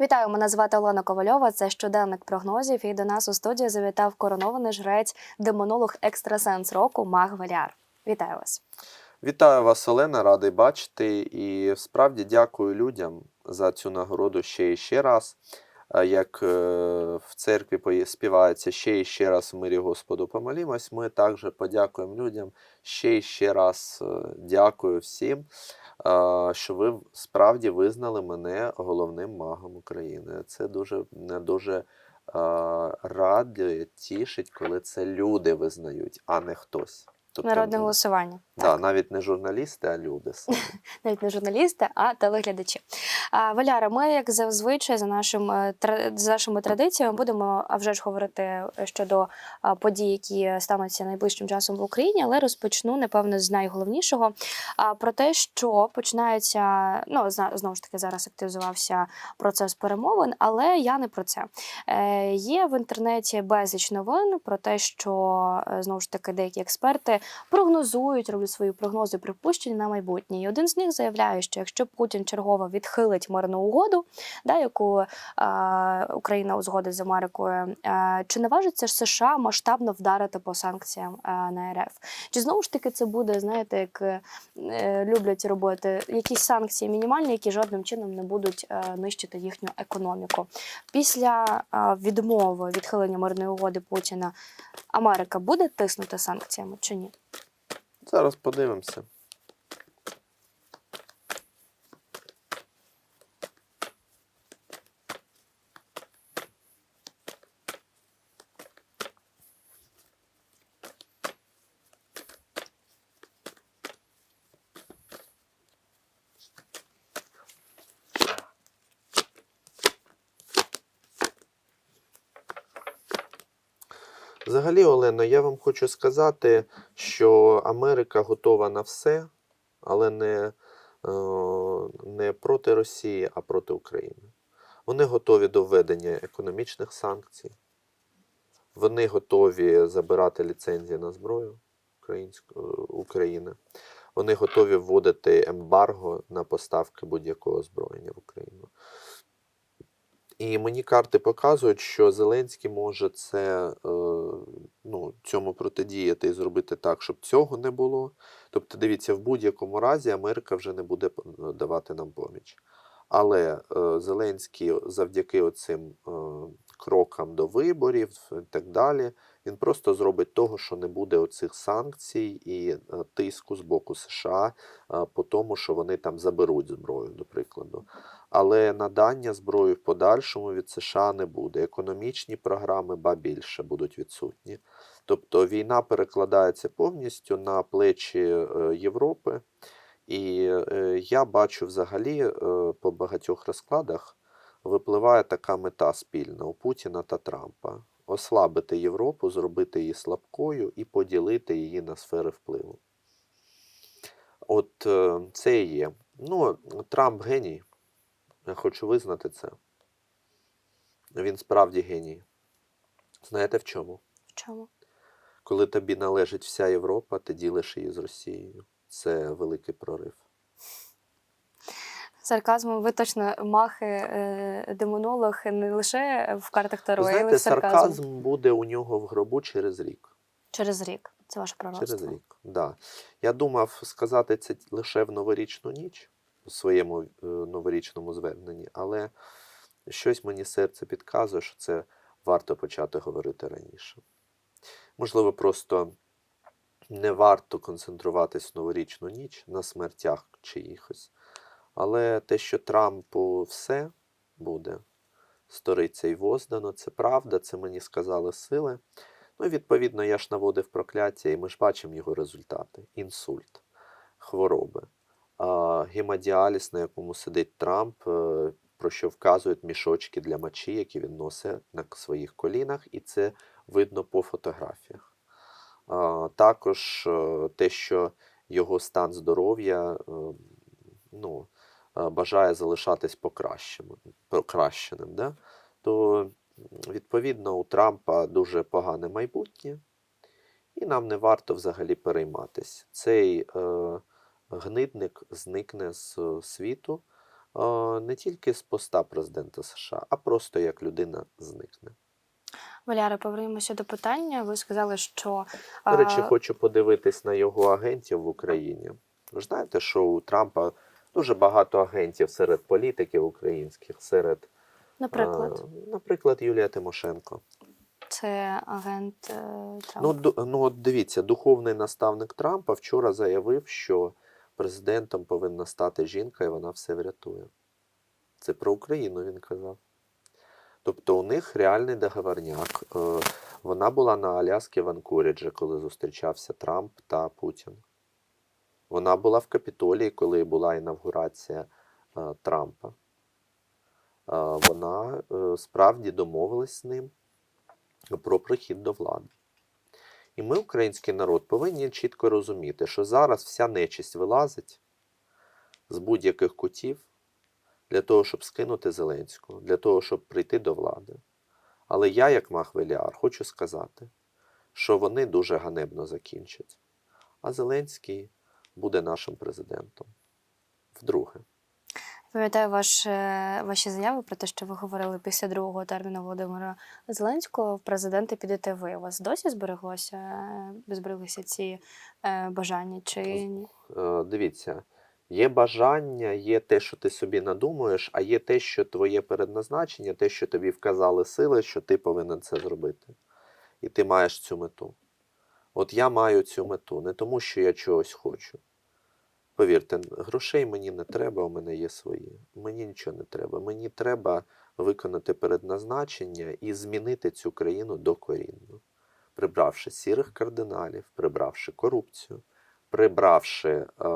Вітаю, мене звати Олена Ковальова. Це щоденник прогнозів. І до нас у студію завітав коронований жрець, демонолог екстрасенс року Маг Валяр. Вітаю вас. Вітаю вас, Олена, радий бачити. І справді дякую людям за цю нагороду ще і ще раз. Як е, в церкві співається ще і ще раз в мирі Господу помолімось, ми також подякуємо людям ще і ще раз е, дякую всім, що ви справді визнали мене головним магом України. Це дуже дуже радує, тішить, коли це люди визнають, а не хтось. Тобто, Народне голосування. Да, навіть не журналісти, а люди самі. Навіть не журналісти, а телеглядачі. А, Валяра, ми, як зазвичай, за нашим е, за нашими традиціями, будемо а вже ж говорити щодо подій, які стануться найближчим часом в Україні, але розпочну, напевно, з найголовнішого. А, про те, що починається, ну знову ж таки, зараз активізувався процес перемовин, але я не про це. Е, є в інтернеті безліч новин про те, що е, знову ж таки деякі експерти прогнозують, роблять свої прогнози припущення на майбутнє. І один з них заявляє, що якщо Путін чергово відхилить мирну угоду, да, яку е, Україна узгодить з Америкою, е, чи наважиться США масштабно вдарити по санкціям е, на РФ? Чи знову ж таки це буде, знаєте, як е, люблять робити якісь санкції мінімальні, які жодним чином не будуть е, нищити їхню економіку? Після е, відмови відхилення мирної угоди Путіна Америка буде тиснути санкціями чи ні? Зараз подивимося. Взагалі, Олено, я вам хочу сказати, що Америка готова на все, але не, е, не проти Росії, а проти України. Вони готові до введення економічних санкцій. Вони готові забирати ліцензії на зброю е, України. Вони готові вводити ембарго на поставки будь-якого озброєння в Україну. І мені карти показують, що Зеленський може це, е, ну, цьому протидіяти і зробити так, щоб цього не було. Тобто, дивіться, в будь-якому разі Америка вже не буде давати нам поміч. Але е, Зеленський завдяки оцим е, крокам до виборів і так далі, він просто зробить того, що не буде оцих санкцій і е, тиску з боку США е, по тому, що вони там заберуть зброю, до прикладу. Але надання зброї в подальшому від США не буде. Економічні програми, ба більше, будуть відсутні. Тобто війна перекладається повністю на плечі е, Європи. І е, я бачу взагалі е, по багатьох розкладах випливає така мета спільна у Путіна та Трампа: ослабити Європу, зробити її слабкою і поділити її на сфери впливу. От е, це і є. Ну, Трамп геній. Я хочу визнати це. Він справді геній. Знаєте в чому? В чому? Коли тобі належить вся Європа, ти ділиш її з Росією. Це великий прорив. Сарказмом ви точно махи, е, демонолог не лише в картах Таро, але й знаєте, в сарказм. сарказм буде у нього в гробу через рік. Через рік. Це ваше пророцтво. Через рік. Да. Я думав сказати це лише в новорічну ніч у своєму е, новорічному зверненні, але щось мені серце підказує, що це варто почати говорити раніше. Можливо, просто не варто концентруватись в новорічну ніч на смертях чиїхось. Але те, що Трампу все буде, сториця й воздано, це правда, це мені сказали сили. Ну, відповідно, я ж наводив прокляття, і ми ж бачимо його результати: інсульт, хвороби, гемодіаліз, на якому сидить Трамп, е, про що вказують мішочки для мочі, які він носить на своїх колінах, і це видно по фотографіях. Також е, те, що його стан здоров'я е, ну, бажає залишатись покращеним, да? то відповідно у Трампа дуже погане майбутнє, і нам не варто взагалі перейматись. Цей е, гнидник зникне з світу, е, не тільки з поста президента США, а просто як людина зникне. Валяра, повернемося до питання. Ви сказали, що До речі, хочу подивитись на його агентів в Україні. Ви ж знаєте, що у Трампа дуже багато агентів серед політиків українських, серед, наприклад, е, наприклад, Юлія Тимошенко. це агент е, Ну, Трампа. ду- ну от дивіться, духовний наставник Трампа вчора заявив, що президентом повинна стати жінка, і вона все врятує. Це про Україну він казав. Тобто у них реальний договорняк. Е, Вона була на Аляскі в Анкоріджі, коли зустрічався Трамп та Путін. Вона була в Капітолії, коли була інавгурація е, Трампа. Е, Вона е, справді домовилась з ним про прихід до влади. І ми, український народ, повинні чітко розуміти, що зараз вся нечисть вилазить з будь-яких кутів для того, щоб скинути Зеленського, для того, щоб прийти до влади. Але я, як Махвеліар, хочу сказати, що вони дуже ганебно закінчать. А Зеленський буде нашим президентом. Вдруге. Пам'ятаю ваш, е, ваші заяви про те, що ви говорили після другого терміну Володимира Зеленського в президенти підете ви. У вас досі збереглося е, збереглися ці е, бажання чи ні? Дивіться, є бажання, є те, що ти собі надумуєш, а є те, що твоє передназначення, те, що тобі вказали сили, що ти повинен це зробити. І ти маєш цю мету. От я маю цю мету, не тому, що я чогось хочу. Повірте, грошей мені не треба, у мене є свої. Мені нічого не треба. Мені треба виконати передназначення і змінити цю країну докорінно, прибравши сірих кардиналів, прибравши корупцію, прибравши е,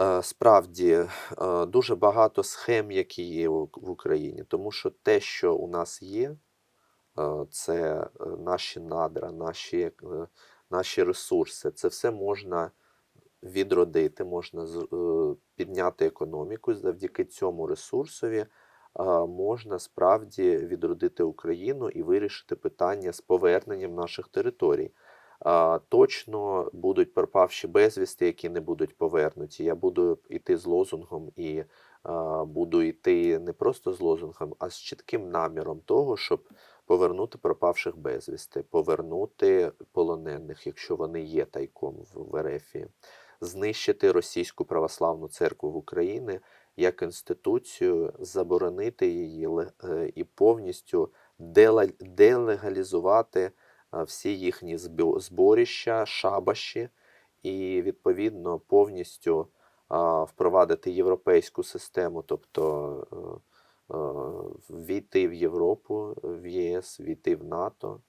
е, справді е, дуже багато схем, які є в Україні. Тому що те, що у нас є, це е, наші надра, наші, е, наші ресурси. Це все можна відродити, можна е, підняти економіку. Завдяки цьому ресурсові е, можна справді відродити Україну і вирішити питання з поверненням наших територій. Точно будуть пропавші безвісти, які не будуть повернуті. Я буду йти з лозунгом і буду йти не просто з лозунгом, а з чітким наміром того, щоб повернути пропавших безвісти, повернути полонених, якщо вони є тайком в, Ерефії, знищити російську православну церкву в Україні як інституцію, заборонити її е, і повністю делегалізувати всі їхні збо- зборища, шабаші, і відповідно повністю впровадити європейську систему, тобто е, е, війти в Європу, в ЄС, війти в НАТО.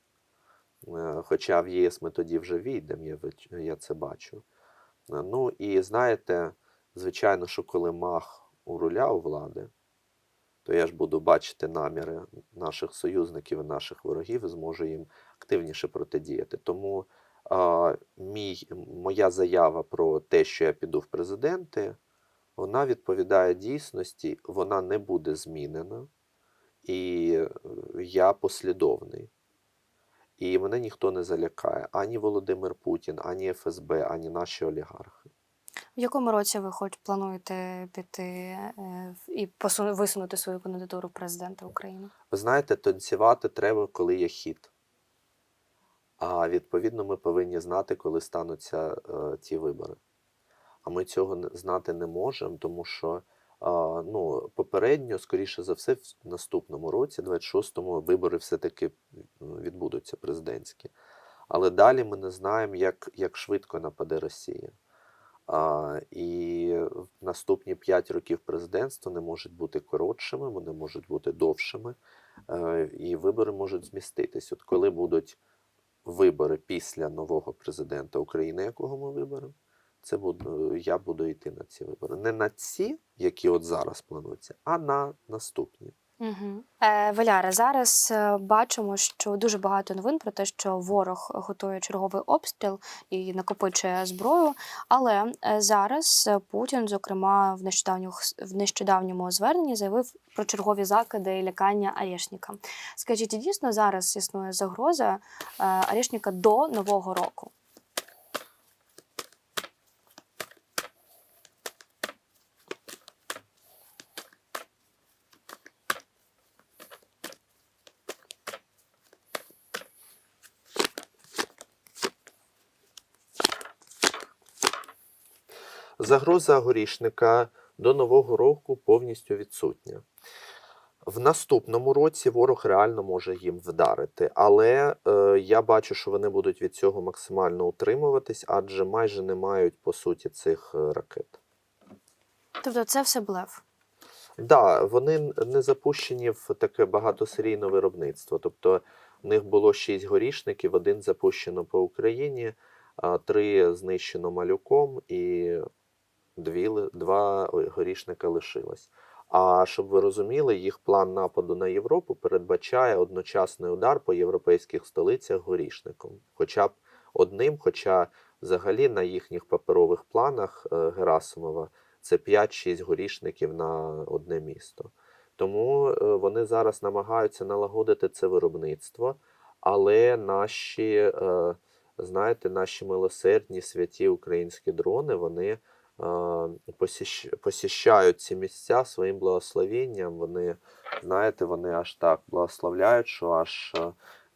Е, Хоча в ЄС ми тоді вже війдемо, я, я це бачу. Е, Ну і знаєте, звичайно, що коли мах у руля у влади, то я ж буду бачити наміри наших союзників і наших ворогів і зможу їм активніше протидіяти. Тому а, мій, моя заява про те, що я піду в президенти, вона відповідає дійсності, вона не буде змінена, і е, я послідовний. І мене ніхто не залякає ані Володимир Путін, ані ФСБ, ані наші олігархи. В якому році ви хоч плануєте піти е, і висунути свою кандидатуру президента України? Ви знаєте, танцювати треба, коли є хід. А відповідно, ми повинні знати, коли стануться е, ті вибори. А ми цього знати не можемо, тому що ну, попередньо, скоріше за все, в наступному році, 26-му, вибори все-таки відбудуться президентські. Але далі ми не знаємо, як, як швидко нападе Росія. А, і наступні 5 років президентства не можуть бути коротшими, вони можуть бути довшими, е, і вибори можуть зміститись. От коли будуть вибори після нового президента України, якого ми виберемо, це буду, я буду йти на ці вибори. Не на ці, які от зараз плануються, а на наступні. Угу. Е, Валяра, зараз е, бачимо, що дуже багато новин про те, що ворог готує черговий обстріл і накопичує зброю. Але е, зараз е, Путін, зокрема, в нещодавньому, в нещодавньому зверненні заявив про чергові закиди і лякання Арешніка. Скажіть, дійсно зараз існує загроза е, Арешніка до нового року? Загроза горішника до нового року повністю відсутня. В наступному році ворог реально може їм вдарити, але е, я бачу, що вони будуть від цього максимально утримуватись, адже майже не мають по суті цих е, ракет. Тобто це все блеф. Да, вони не запущені в таке багатосерійне виробництво. Тобто в них було шість горішників, один запущено по Україні, три знищено малюком, і дві, два горішника лишилось. А щоб ви розуміли, їх план нападу на Європу передбачає одночасний удар по європейських столицях горішником. Хоча б одним, хоча взагалі на їхніх паперових планах е, Герасимова це 5-6 горішників на одне місто. Тому е, вони зараз намагаються налагодити це виробництво, але наші, е, знаєте, наші милосердні святі українські дрони, вони е, посіщають ці місця своїм благословенням. Вони, знаєте, вони аж так благословляють, що аж.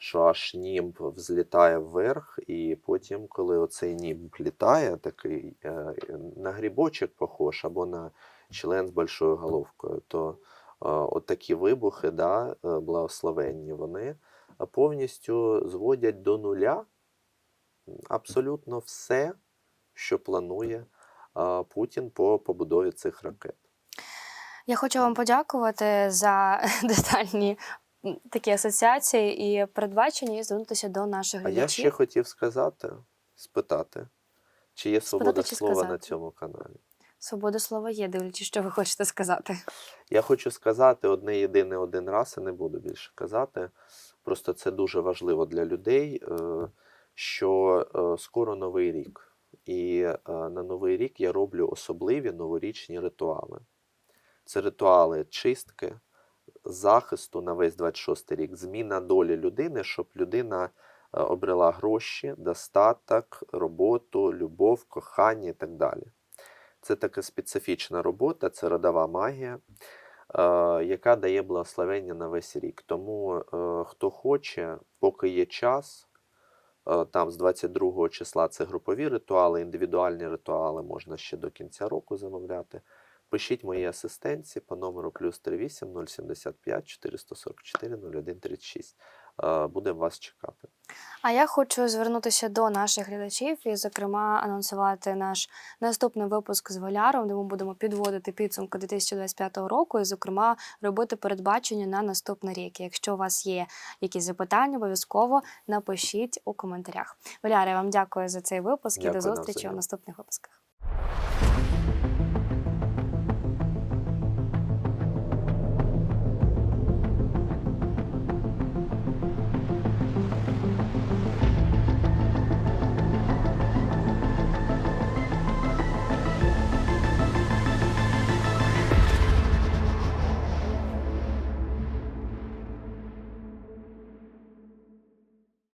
Що аж німб взлітає вверх, і потім, коли оцей німб літає, такий е, на грибочок похож або на член з большою головкою, то е, от такі вибухи, да, е, благословенні, вони повністю зводять до нуля абсолютно все, що планує Путін по побудові цих ракет. Я хочу вам подякувати за детальні такі асоціації і передбачення і звернутися до наших А я ще хотів сказати, спитати, чи є свобода чи слова на цьому каналі. Свобода слова є, дивлячись, що ви хочете сказати. Я хочу сказати одне єдине один раз і не буду більше казати. Просто це дуже важливо для людей, е, що е, скоро новий рік. І е, на новий рік я роблю особливі новорічні ритуали. Це ритуали чистки, захисту на весь 26 рік, зміна долі людини, щоб людина е, обрела гроші, достаток, роботу, любов, кохання і так далі. Це така специфічна робота, це родова магія, е, яка дає благословення на весь рік. Тому хто хоче, поки є час, там з 22 числа це групові ритуали, індивідуальні ритуали можна ще до кінця року замовляти. Пишіть моїй асистенці по номеру плюс 38 075 444 01 36. Е, вас чекати. А я хочу звернутися до наших глядачів і, зокрема, анонсувати наш наступний випуск з Валяром, де ми будемо підводити підсумки 2025 року, і, зокрема, робити передбачення на наступний рік. Якщо у вас є якісь запитання, обов'язково напишіть у коментарях. Валяра, я вам дякую за цей випуск і до зустрічі у наступних випусках.